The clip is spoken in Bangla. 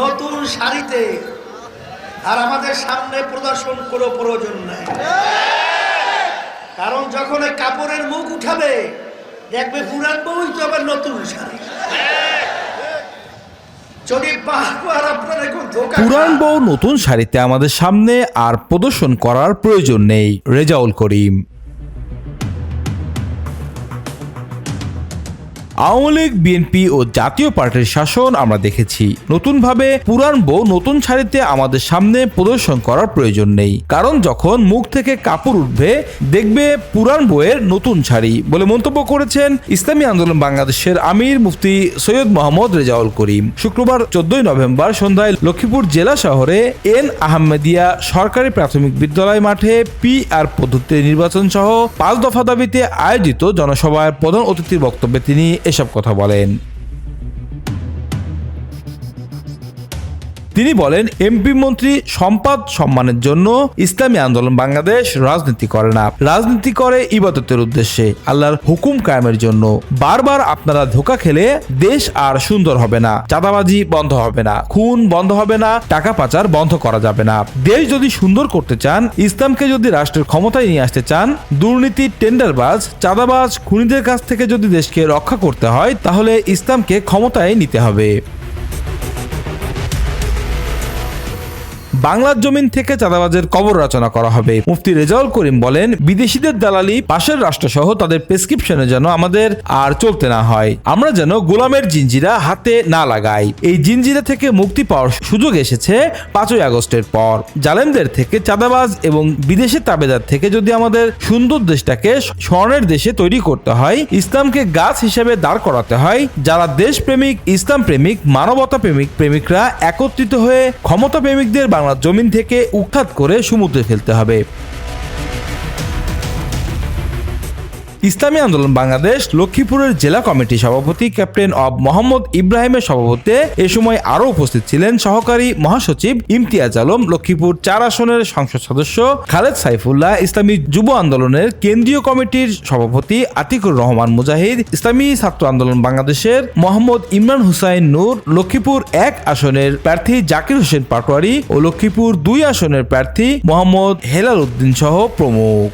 নতুন শাড়িতে আর আমাদের সামনে প্রদর্শন কোনো প্রয়োজন নাই। কারণ যখন এই কাপড়ের মুখ উঠাবে, দেখবে পুরান বই তো আবার নতুন শাড়ি। পুরান বউ নতুন শাড়িতে আমাদের সামনে আর প্রদর্শন করার প্রয়োজন নেই, রেজাউল করিম। আওয়ামী লীগ, বিএনপি ও জাতীয় পার্টির শাসন আমরা দেখেছি। নতুনভাবে পুরান বউ নতুন শাড়িতে আমাদের সামনে প্রদর্শন করার প্রয়োজন নেই। কারণ যখন মুখ থেকে কাপড় উঠবে, দেখবে পুরান বউয়ের নতুন শাড়ি বলে মন্তব্য করেছেন ইসলামী আন্দোলন বাংলাদেশের আমির মুফতি সৈয়দ মোহাম্মদ রেজাউল করিম। শুক্রবার চোদ্দই নভেম্বর সন্ধ্যায় লক্ষ্মীপুর জেলা শহরে এন আহমেদিয়া সরকারি প্রাথমিক বিদ্যালয় মাঠে পি আর পদ্ধতিতে নির্বাচন সহ পাঁচ দফা দাবিতে আয়োজিত জনসভায় প্রধান অতিথির বক্তব্যে তিনি এসব কথা বলেন। তিনি বলেন, এমপি মন্ত্রী সম্পদ সম্মানের জন্য ইসলামী আন্দোলন বাংলাদেশ রাজনীতি করে না। রাজনীতি করে ইবাদতের উদ্দেশ্যে। আল্লাহর হুকুম কায়েমের জন্য। বারবার আপনারা ধোকা খেলে দেশ আর সুন্দর হবে না, চাঁদাবাজি বন্ধ হবে না, খুন বন্ধ হবে না, টাকা পাচার বন্ধ করা যাবে না। দেশ যদি সুন্দর করতে চান, ইসলামকে যদি রাষ্ট্রের ক্ষমতায় নিয়ে আসতে চান, দুর্নীতি, টেন্ডারবাজ, চাঁদাবাজ, খুনিদের কাছ থেকে যদি দেশকে রক্ষা করতে হয়, তাহলে ইসলামকে ক্ষমতায় নিতে হবে। বাংলার জমিন থেকে চাঁদাবাজের কবর রচনা করা হবে। মুফতি রেজাউল করিম বলেন, বিদেশিদের দালালি পাশের রাষ্ট্রসহ তাদের প্রেসক্রিপশনে যেন আমাদের আর চলতে না হয়। আমরা যেন গোলামের জিঞ্জিরা হাতে না লাগাই। এই জিঞ্জিরা থেকে মুক্তি পাওয়ার সুযোগ এসেছে পাঁচই আগস্টের পর। জালেমদের থেকে চাঁদাবাজ এবং বিদেশের তাবেদার থেকে যদি আমাদের সুন্দর দেশটাকে স্বর্ণের দেশে তৈরি করতে হয়, ইসলামকে গাছ হিসেবে দাঁড় করাতে হয়, যারা দেশপ্রেমিক ইসলাম প্রেমিক মানবতা প্রেমিক প্রেমিকরা একত্রিত হয়ে ক্ষমতা প্রেমিকদের বাংলার জমিন থেকে উৎখাত করে সমুদ্রে ফেলতে হবে। ইসলামী আন্দোলন বাংলাদেশ, লক্ষ্মীপুরের জেলা কমিটি সভাপতি ক্যাপ্টেন অব মোহাম্মদ ইব্রাহিমের সভাপতিত্বে এ সময় আরও উপস্থিত ছিলেন সহকারী মহাসচিব ইমতিয়াজ আলম, লক্ষ্মীপুর চার আসনের সংসদ সদস্য খালেদ সাইফুল্লাহ, ইসলামী যুব আন্দোলনের কেন্দ্রীয় কমিটির সভাপতি আতিকুর রহমান মুজাহিদ, ইসলামী ছাত্র আন্দোলন বাংলাদেশের মোহাম্মদ ইমরান হুসাইন নূর, লক্ষ্মীপুর এক আসনের প্রার্থী জাকির হোসেন পাটোয়ারি ও লক্ষ্মীপুর দুই আসনের প্রার্থী মোহাম্মদ হেলাল উদ্দিন সহ প্রমুখ।